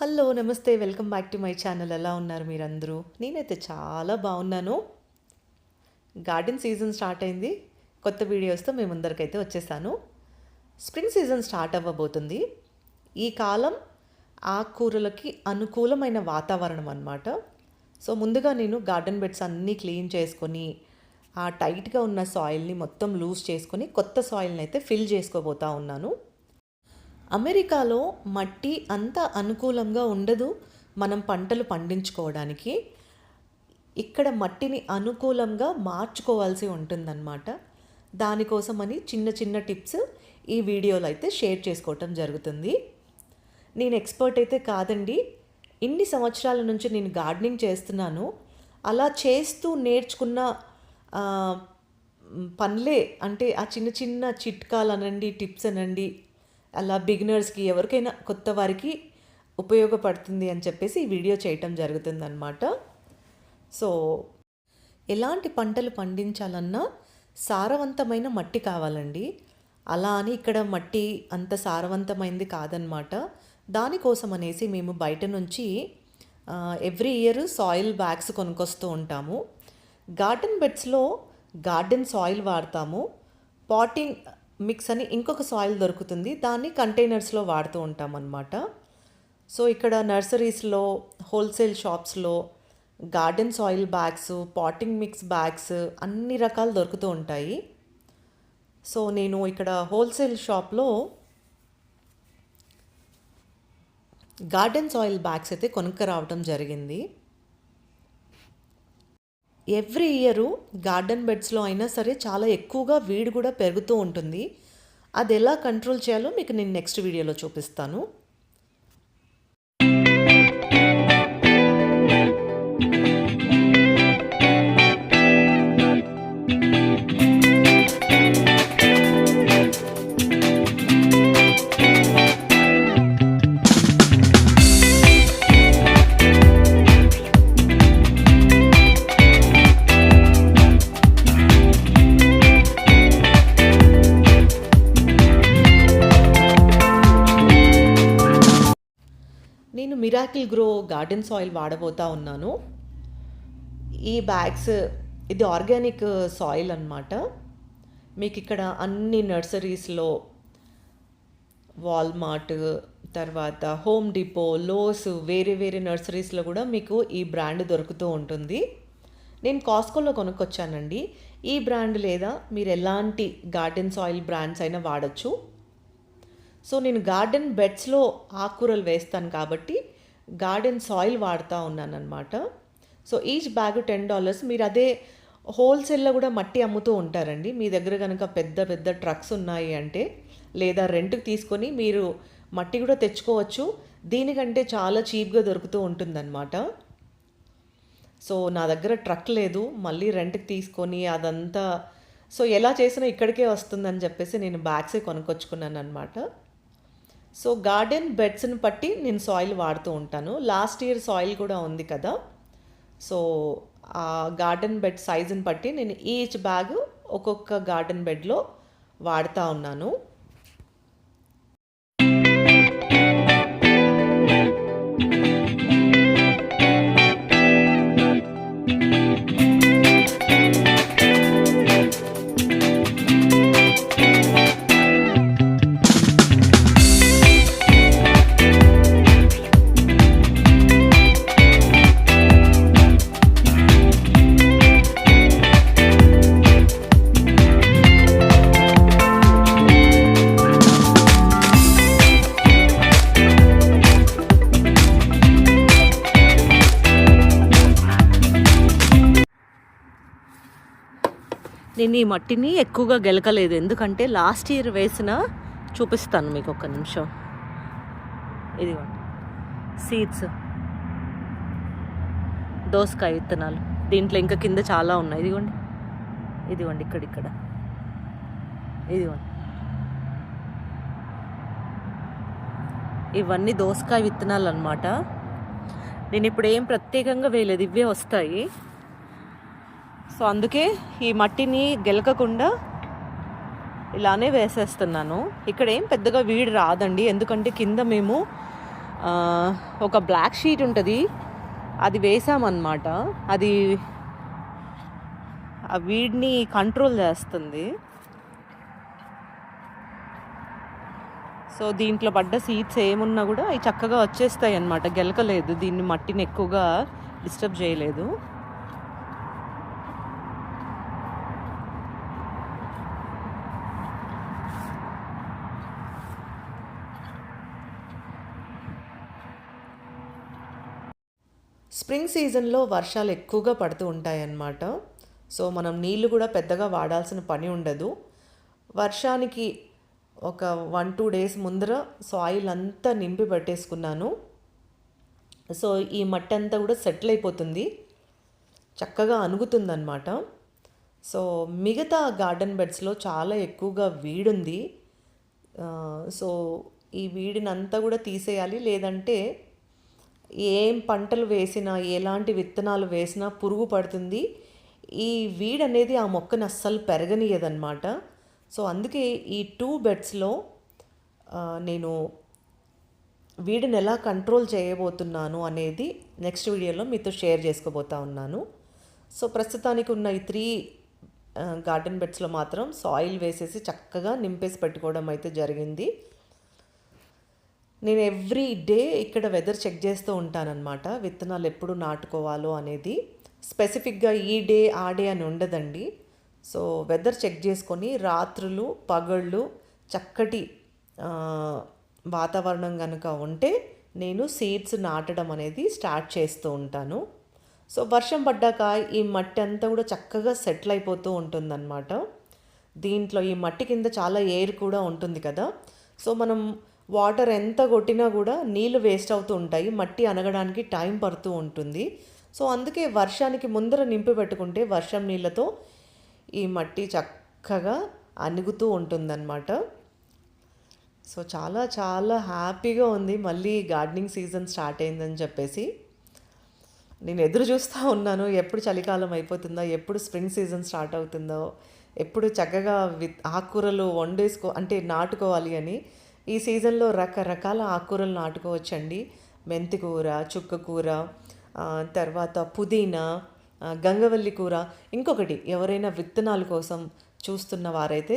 Hello నమస్తే. Welcome back to my channel. ఎలా ఉన్నారు మీరందరూ? నేనైతే చాలా బాగున్నాను. గార్డెన్ సీజన్ స్టార్ట్ అయింది. కొత్త వీడియోస్తో మీ ముందరికైతే వచ్చేసాను. స్ప్రింగ్ సీజన్ స్టార్ట్ అవ్వబోతుంది. ఈ కాలం ఆకుకూరలకి అనుకూలమైన వాతావరణం అన్నమాట. సో ముందుగా నేను గార్డెన్ బెడ్స్ అన్నీ క్లీన్ చేసుకొని ఆ టైట్గా ఉన్న సాయిల్ని మొత్తం లూజ్ చేసుకొని కొత్త సాయిల్ని అయితే ఫిల్ చేసుకోబోతా ఉన్నాను. అమెరికాలో మట్టి అంత అనుకూలంగా ఉండదు మనం పంటలు పండించుకోవడానికి. ఇక్కడ మట్టిని అనుకూలంగా మార్చుకోవాల్సి ఉంటుందన్నమాట. దానికోసమని చిన్న చిన్న టిప్స్ ఈ వీడియోలో అయితే షేర్ చేసుకోవటం జరుగుతుంది. నేను ఎక్స్పర్ట్ అయితే కాదండి. ఇన్ని సంవత్సరాల నుంచి నేను గార్డెనింగ్ చేస్తున్నాను. అలా చేస్తూ నేర్చుకున్న పనులే అంటే ఆ చిన్న చిన్న చిట్కాలు అనండి టిప్స్ అనండి అలా బిగినర్స్కి ఎవరికైనా కొత్త వారికి ఉపయోగపడుతుంది అని చెప్పేసి ఈ వీడియో చేయటం జరుగుతుందన్నమాట. సో ఎలాంటి పంటలు పండించాలన్నా సారవంతమైన మట్టి కావాలండి. అలా అని ఇక్కడ మట్టి అంత సారవంతమైంది కాదనమాట దానికోసం అనేసి మేము బయట నుంచి ఎవ్రీ ఇయర్ సాయిల్ బ్యాగ్స్ కొనుక్కొస్తూ ఉంటాము. గార్డెన్ బెడ్స్లో గార్డెన్ సాయిల్ వాడతాము. పాటింగ్ మిక్స్ అని ఇంకొక సాయిల్ దొరుకుతుంది. దాన్ని కంటైనర్స్లో వాడుతూ ఉంటాం అన్నమాట సో ఇక్కడ నర్సరీస్లో హోల్సేల్ షాప్స్లో garden soil bags potting mix bags అన్ని రకాలు దొరుకుతూ ఉంటాయి. సో నేను ఇక్కడ హోల్సేల్ షాప్లో గార్డెన్ సాయిల్ బ్యాగ్స్ అయితే కొనుక్క రావడం జరిగింది. ఎవ్రీ ఇయరు గార్డెన్ బెడ్స్లో అయినా సరే చాలా ఎక్కువగా వీడు కూడా పెరుగుతూ ఉంటుంది. అది ఎలా కంట్రోల్ చేయాలో మీకు నేను నెక్స్ట్ వీడియోలో చూపిస్తాను. మిరాకిల్ గ్రో గార్డెన్ సాయిల్ వాడబోతా ఉన్నాను. ఈ బ్యాగ్స్ ఇది ఆర్గానిక్ సాయిల్ uh, అనమాట మీకు ఇక్కడ అన్ని నర్సరీస్లో వాల్మార్ట్ తర్వాత హోమ్ డిపో లోస్ వేరే వేరే నర్సరీస్లో కూడా మీకు ఈ బ్రాండ్ దొరుకుతూ ఉంటుంది. నేను కాస్కోలో కొనుక్కొచ్చానండి. ఈ బ్రాండ్ లేదా మీరు ఎలాంటి గార్డెన్ సాయిల్ బ్రాండ్స్ అయినా వాడచ్చు. సో నేను గార్డెన్ బెడ్స్లో ఆకుకూరలు వేస్తాను కాబట్టి గార్డెన్ సాయిల్ వాడుతూ ఉన్నాను so each bag ten dollars మీరు అదే హోల్సేల్లో కూడా మట్టి అమ్ముతూ ఉంటారండి. మీ దగ్గర కనుక పెద్ద పెద్ద ట్రక్స్ ఉన్నాయి అంటే లేదా రెంట్కి తీసుకొని మీరు మట్టి కూడా తెచ్చుకోవచ్చు. దీనికంటే చాలా చీప్గా దొరుకుతూ ఉంటుందన్నమాట. సో నా దగ్గర ట్రక్ లేదు. మళ్ళీ రెంట్కి తీసుకొని అదంతా సో ఎలా చేసినా ఇక్కడికే వస్తుందని చెప్పేసి నేను బ్యాగ్సే కొనుక్కొచ్చుకున్నాను అనమాట సో గార్డెన్ బెడ్స్ని బట్టి నేను సాయిల్ వాడుతూ ఉంటాను. లాస్ట్ ఇయర్ సాయిల్ కూడా ఉంది కదా. సో ఆ గార్డెన్ బెడ్ సైజుని బట్టి నేను ఈచ్ బ్యాగ్ ఒక్కొక్క గార్డెన్ బెడ్లో వాడుతూ ఉన్నాను. నేను ఈ మట్టిని ఎక్కువగా గెలకలేదు. ఎందుకంటే లాస్ట్ ఇయర్ వేసిన చూపిస్తాను మీకు ఒక నిమిషం. ఇదిగోండి సీడ్స్ దోసకాయ విత్తనాలు. దీంట్లో ఇంకా కింద చాలా ఉన్నాయి. ఇదిగోండి. ఇదిగోండి ఇక్కడ ఇక్కడ. ఇదిగోండి. ఇవన్నీ దోసకాయ విత్తనాలు అనమాట నేను ఇప్పుడు ఏం ప్రత్యేకంగా వేయలేదు. ఇవే వస్తాయి. సో అందుకే ఈ మట్టిని గెలకకుండా ఇలానే వేసేస్తున్నాను. ఇక్కడ ఏం పెద్దగా వీడి రాదండి. ఎందుకంటే కింద మేము ఒక బ్లాక్ షీట్ ఉంటుంది. అది వేసామన్నమాట. అది ఆ వీడిని కంట్రోల్ చేస్తుంది. సో దీంట్లో పడ్డ సీడ్స్ ఏమున్నా కూడా అవి చక్కగా వచ్చేస్తాయి అన్నమాట గెలకలేదు. దీన్ని మట్టిని ఎక్కువగా డిస్టర్బ్ చేయలేదు. స్ప్రింగ్ సీజన్లో వర్షాలు ఎక్కువగా పడుతూ ఉంటాయన్నమాట. సో మనం నీళ్ళు కూడా పెద్దగా వాడాల్సిన పని ఉండదు. వర్షానికి ఒక వన్ టూ డేస్ ముందర సాయిల్ అంతా నింపి పెట్టేసుకున్నాను. సో ఈ మట్టి అంతా కూడా సెటిల్ అయిపోతుంది. చక్కగా అనుగుతుందన్నమాట సో మిగతా గార్డెన్ బెడ్స్లో చాలా ఎక్కువగా వీడుంది. సో ఈ వీడినంతా కూడా తీసేయాలి. లేదంటే ఏం పంటలు వేసినా ఎలాంటి విత్తనాలు వేసినా పురుగు పడుతుంది. ఈ వీడ్ అనేది ఆ మొక్కను అస్సలు పెరగనీయదన్నమాట. సో అందుకే ఈ టూ బెడ్స్లో నేను వీడిని ఎలా కంట్రోల్ చేయబోతున్నాను అనేది నెక్స్ట్ వీడియోలో మీతో షేర్ చేసుకోబోతా ఉన్నాను. సో ప్రస్తుతానికి ఉన్న ఈ త్రీ గార్డెన్ బెడ్స్లో మాత్రం సాయిల్ వేసేసి చక్కగా నింపేసి పెట్టుకోవడం అయితే జరిగింది. నేను ఎవ్రీ డే ఇక్కడ వెదర్ చెక్ చేస్తూ ఉంటానన్నమాట. విత్తనాలు ఎప్పుడు నాటుకోవాలో అనేది. స్పెసిఫిక్గా ఈ డే ఆ డే అని ఉండదండి. సో వెదర్ చెక్ చేసుకొని రాత్రులు పగళ్ళు చక్కటి వాతావరణం కనుక ఉంటే నేను సీడ్స్ నాటడం అనేది స్టార్ట్ చేస్తూ ఉంటాను. సో వర్షం పడ్డాక ఈ మట్టి అంతా కూడా చక్కగా సెటిల్ అయిపోతూ ఉంటుందన్నమాట. దీంట్లో ఈ మట్టి కింద చాలా ఎయిర్ కూడా ఉంటుంది కదా. సో మనం వాటర్ ఎంత కొట్టినా కూడా నీళ్ళు వేస్ట్ అవుతూ ఉంటాయి మట్టి అనగడానికి టైం పడుతూ ఉంటుంది. సో అందుకే వర్షానికి ముందర నింపి పెట్టుకుంటే వర్షం నీళ్ళతో ఈ మట్టి చక్కగా అణుగుతూ ఉంటుందన్నమాట. సో చాలా చాలా హ్యాపీగా ఉంది. మళ్ళీ గార్డెనింగ్ సీజన్ స్టార్ట్ అయిందని చెప్పేసి నేను ఎదురు చూస్తూ ఉన్నాను. ఎప్పుడు చలికాలం అయిపోతుందో ఎప్పుడు స్ప్రింగ్ సీజన్ స్టార్ట్ అవుతుందో ఎప్పుడు చక్కగా విత్ ఆకుకూరలు వండేసుకో అంటే నాటుకోవాలి అని ఈ సీజన్లో రకరకాల ఆకుకూరలు నాటుకోవచ్చండి. మెంతి కూర చుక్క కూర తర్వాత పుదీనా గంగవల్లి కూర. ఇంకొకటి ఎవరైనా విత్తనాల కోసం చూస్తున్న వారైతే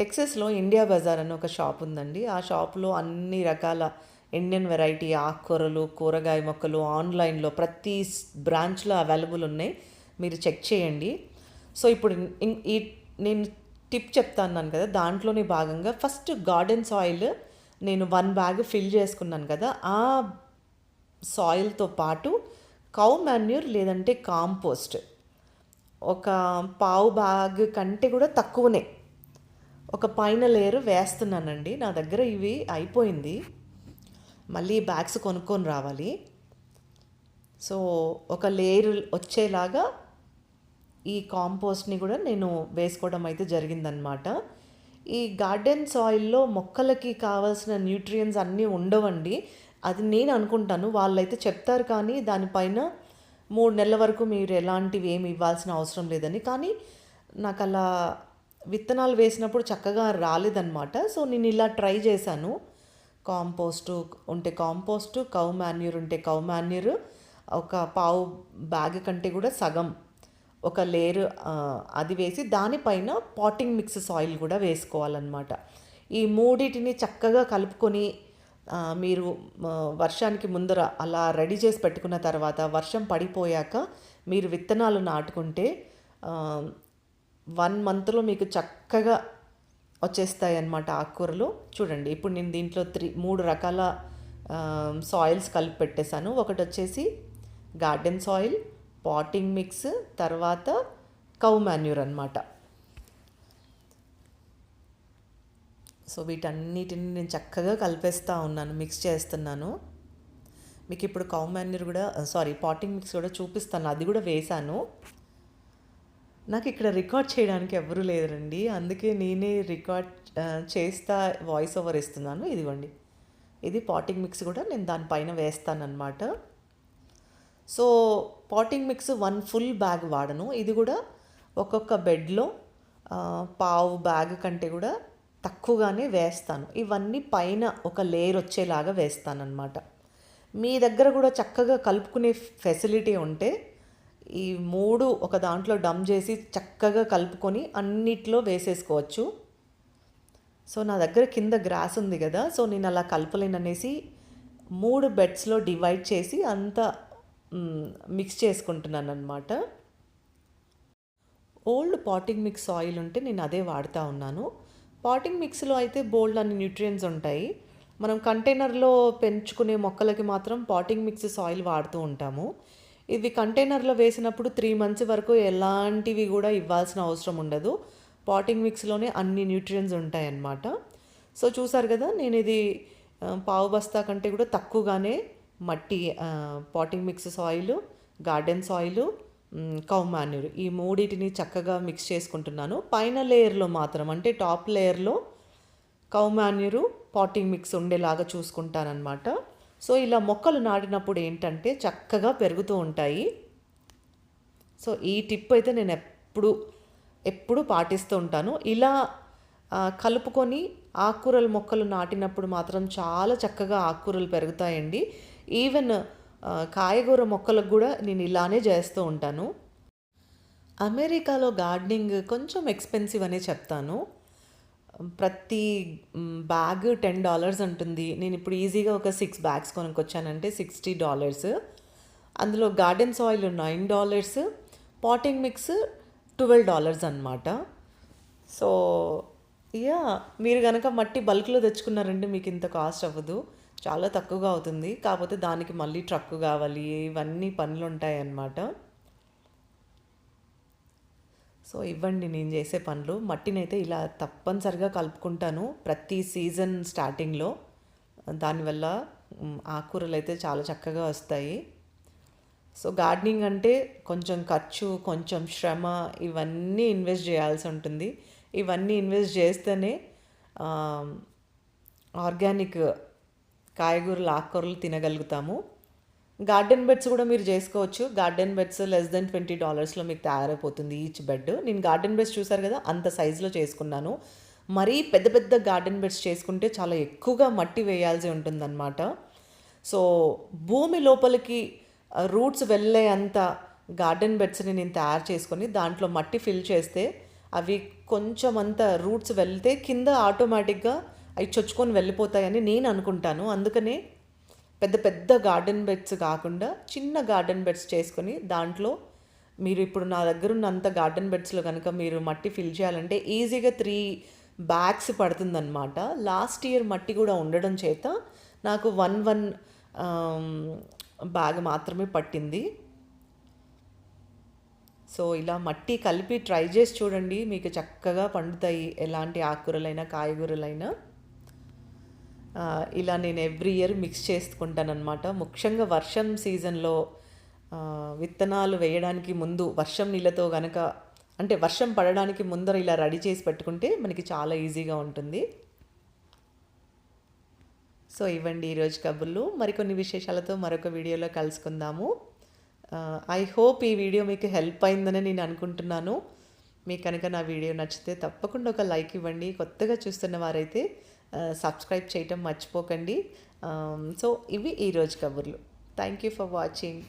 టెక్సస్లో ఇండియా బజార్ అని ఒక షాప్ ఉందండి. ఆ షాప్లో అన్ని రకాల ఇండియన్ వెరైటీ ఆకుకూరలు కూరగాయ మొక్కలు ఆన్లైన్లో ప్రతి బ్రాంచ్లో అవైలబుల్ ఉన్నాయి. మీరు చెక్ చేయండి. సో ఇప్పుడు ఈ నేను టిప్ చెప్తాను కదా దాంట్లోనే భాగంగా ఫస్ట్ గార్డెన్ సాయిల్ నేను వన్ బ్యాగ్ ఫిల్ చేసుకున్నాను కదా ఆ సాయిల్తో పాటు కౌ మాన్యూర్ లేదంటే కాంపోస్ట్. ఒక పావు బ్యాగ్ కంటే కూడా తక్కువనే. ఒక పైన లేయర్ వేస్తున్నానండి నా దగ్గర ఇవి అయిపోయింది. మళ్ళీ బ్యాగ్స్ కొనుక్కొని రావాలి. సో ఒక లేయర్ వచ్చేలాగా ఈ కాంపోస్ట్ని కూడా నేను వేసుకోవడం అయితే జరిగిందనమాట ఈ గార్డెన్ సాయిల్లో మొక్కలకి కావాల్సిన న్యూట్రియన్స్ అన్నీ ఉండవండి. అది నేను అనుకుంటాను. వాళ్ళైతే చెప్తారు కానీ దానిపైన మూడు నెలల వరకు మీరు ఎలాంటివి ఏమి ఇవ్వాల్సిన అవసరం లేదని. కానీ నాకు అలా విత్తనాలు వేసినప్పుడు చక్కగా రాలేదన్నమాట. సో నేను ఇలా ట్రై చేశాను. కాంపోస్టు ఉంటే కాంపోస్టు కౌ మాన్యూర్ ఉంటే కౌ మాన్యూర్ ఒక పావు బ్యాగ్ కంటే కూడా సగం. ఒక లేయర్ అది వేసి దానిపైన పాటింగ్ మిక్స్ సాయిల్ కూడా వేసుకోవాలన్నమాట. ఈ మూడిటిని చక్కగా కలుపుకొని మీరు వర్షానికి ముందర అలా రెడీ చేసి పెట్టుకున్న తర్వాత వర్షం పడిపోయాక మీరు విత్తనాలు నాటుకుంటే వన్ మంత్లో మీకు చక్కగా వచ్చేస్తాయి అన్నమాట ఆకుకూరలు. చూడండి ఇప్పుడు నేను దీంట్లో త్రీ మూడు రకాల సాయిల్స్ కలిపి పెట్టేశాను. ఒకటి వచ్చేసి గార్డెన్ సాయిల్ పాటింగ్ మిక్స్ తర్వాత కౌ మాన్యూర్ అనమాట సో వీటన్నిటిని నేను చక్కగా కలిపేస్తూ ఉన్నాను మిక్స్ చేస్తున్నాను. మీకు ఇప్పుడు కౌ మాన్యూర్ కూడా సారీ పాటింగ్ మిక్స్ కూడా చూపిస్తాను అది కూడా వేశాను. నాకు ఇక్కడ రికార్డ్ చేయడానికి ఎవరు లేరండి అందుకే నేనే రికార్డ్ uh, చేస్తా వాయిస్ ఓవర్ ఇస్తున్నాను. ఇదిగోండి ఇది పాటింగ్ మిక్స్ కూడా నేను దానిపైన వేస్తానన్నమాట. So potting mix one full bag వాడను. ఇది కూడా ఒక్కొక్క బెడ్లో పావు బ్యాగ్ కంటే కూడా తక్కువగానే వేస్తాను. ఇవన్నీ పైన ఒక లేయర్ వచ్చేలాగా వేస్తానన్నమాట. మీ దగ్గర కూడా చక్కగా కలుపుకునే ఫెసిలిటీ ఉంటే ఈ మూడు ఒక దాంట్లో డమ్ చేసి చక్కగా కలుపుకొని అన్నిట్లో వేసేసుకోవచ్చు. సో నా దగ్గర కింద గ్రాస్ ఉంది కదా సో నేను అలా కలపలేననేసి మూడు బెడ్స్లో డివైడ్ చేసి అంతా మిక్స్ చేసుకుంటున్నాను అనమాట ఓల్డ్ పాటింగ్ మిక్స్ ఆయిల్ ఉంటే నేను అదే వాడుతూ ఉన్నాను. పాటింగ్ మిక్స్లో అయితే బోల్డ్ అన్ని న్యూట్రియన్స్ ఉంటాయి. మనం కంటైనర్లో పెంచుకునే మొక్కలకి మాత్రం పాటింగ్ మిక్స్ సాయిల్ వాడుతూ ఉంటాము. ఇవి కంటైనర్లో వేసినప్పుడు త్రీ మంత్స్ వరకు ఎలాంటివి కూడా ఇవ్వాల్సిన అవసరం ఉండదు. పాటింగ్ మిక్స్లోనే అన్ని న్యూట్రియన్స్ ఉంటాయన్నమాట. సో చూసారు కదా నేను ఇది పావు బస్తా కంటే కూడా తక్కువగానే మట్టి potting mix soil garden soil cow manure. ఈ మూడింటిని చక్కగా మిక్స్ చేసుకుంటున్నాను. పైన లేయర్లో మాత్రం అంటే టాప్ లేయర్లో కౌ మాన్యూరు పాటింగ్ మిక్స్ ఉండేలాగా చూసుకుంటానన్నమాట. సో ఇలా మొక్కలు నాటినప్పుడు ఏంటంటే చక్కగా పెరుగుతూ ఉంటాయి. సో ఈ టిప్ అయితే నేను ఎప్పుడు ఎప్పుడు పాటిస్తూ ఉంటాను. ఇలా కలుపుకొని ఆకుకూరల మొక్కలు నాటినప్పుడు మాత్రం చాలా చక్కగా ఆకుకూరలు పెరుగుతాయండి. ఈవెన్ కాయగూర మొక్కలకు కూడా నేను ఇలానే చేస్తూ ఉంటాను. అమెరికాలో గార్డెనింగ్ కొంచెం ఎక్స్పెన్సివ్ అనే చెప్తాను. ప్రతి బ్యాగ్ టెన్ డాలర్స్ ఉంటుంది నేను ఇప్పుడు ఈజీగా ఒక సిక్స్ బ్యాగ్స్ కొనుక్కొచ్చానంటే సిక్స్టీ డాలర్స్. అందులో garden soil nine dollars potting mix twelve dollars అనమాట సో యా మీరు కనుక మట్టి బల్క్లో తెచ్చుకున్నారంటే మీకు ఇంత కాస్ట్ అవ్వదు. చాలా తక్కువగా అవుతుంది. కాకపోతే దానికి మళ్ళీ ట్రక్ కావాలి. ఇవన్నీ పనులు ఉంటాయి అన్నమాట సో ఇవ్వండి నేను చేసే పనులు. మట్టినైతే ఇలా తప్పనిసరిగా కలుపుకుంటాను ప్రతి సీజన్ స్టార్టింగ్లో. దానివల్ల ఆకుకూరలు అయితే చాలా చక్కగా వస్తాయి. సో గార్డెనింగ్ అంటే కొంచెం ఖర్చు కొంచెం శ్రమ ఇవన్నీ ఇన్వెస్ట్ చేయాల్సి ఉంటుంది. ఇవన్నీ ఇన్వెస్ట్ చేస్తేనే ఆర్గానిక్ కాయగూరలు ఆకుకూరలు తినగలుగుతాము. గార్డెన్ బెడ్స్ కూడా మీరు చేసుకోవచ్చు. Garden beds less then twenty డాలర్స్లో మీకు తయారైపోతుంది ఈచ్ బెడ్. నేను గార్డెన్ బెడ్స్ చూసారు కదా అంత సైజులో చేసుకున్నాను. మరీ పెద్ద పెద్ద గార్డెన్ బెడ్స్ చేసుకుంటే చాలా ఎక్కువగా మట్టి వేయాల్సి ఉంటుందన్నమాట. సో భూమి లోపలికి రూట్స్ వెళ్ళే అంత గార్డెన్ బెడ్స్ని నేను తయారు చేసుకొని దాంట్లో మట్టి ఫిల్ చేస్తే అవి కొంచెం అంత రూట్స్ వెళ్తే కింద ఆటోమేటిక్గా అవి చొచ్చుకొని వెళ్ళిపోతాయని నేను అనుకుంటాను. అందుకనే పెద్ద పెద్ద గార్డెన్ బెడ్స్ కాకుండా చిన్న గార్డెన్ బెడ్స్ చేసుకొని దాంట్లో మీరు ఇప్పుడు నా దగ్గర ఉన్నంత గార్డెన్ బెడ్స్లో కనుక మీరు మట్టి ఫిల్ చేయాలంటే ఈజీగా త్రీ బ్యాగ్స్ పడుతుందన్నమాట. లాస్ట్ ఇయర్ మట్టి కూడా ఉండడం చేత నాకు వన్ వన్ బ్యాగ్ మాత్రమే పట్టింది. సో ఇలా మట్టి కలిపి ట్రై చేసి చూడండి. మీకు చక్కగా పండుతాయి. ఎలాంటి ఆకుకూరలైనా కాయగూరలైనా. ఇలా నేను ఎవ్రీ ఇయర్ మిక్స్ చేసుకుంటానన్నమాట. ముఖ్యంగా వర్షం సీజన్లో విత్తనాలు వేయడానికి ముందు వర్షం నీళ్ళతో గనక అంటే వర్షం పడడానికి ముందర ఇలా రెడీ చేసి పెట్టుకుంటే మనకి చాలా ఈజీగా ఉంటుంది. సో ఇవ్వండి ఈరోజు కబుర్లు. మరికొన్ని విశేషాలతో మరొక వీడియోలో కలుసుకుందాము. ఐ హోప్ ఈ వీడియో మీకు హెల్ప్ అయిందని నేను అనుకుంటున్నాను. మీకు కనుక నా వీడియో నచ్చితే తప్పకుండా ఒక లైక్ ఇవ్వండి. కొత్తగా చూస్తున్న వారైతే సబ్స్క్రైబ్ చేయటం మర్చిపోకండి. సో ఇవి ఈరోజు కబుర్లు. Thank you for watching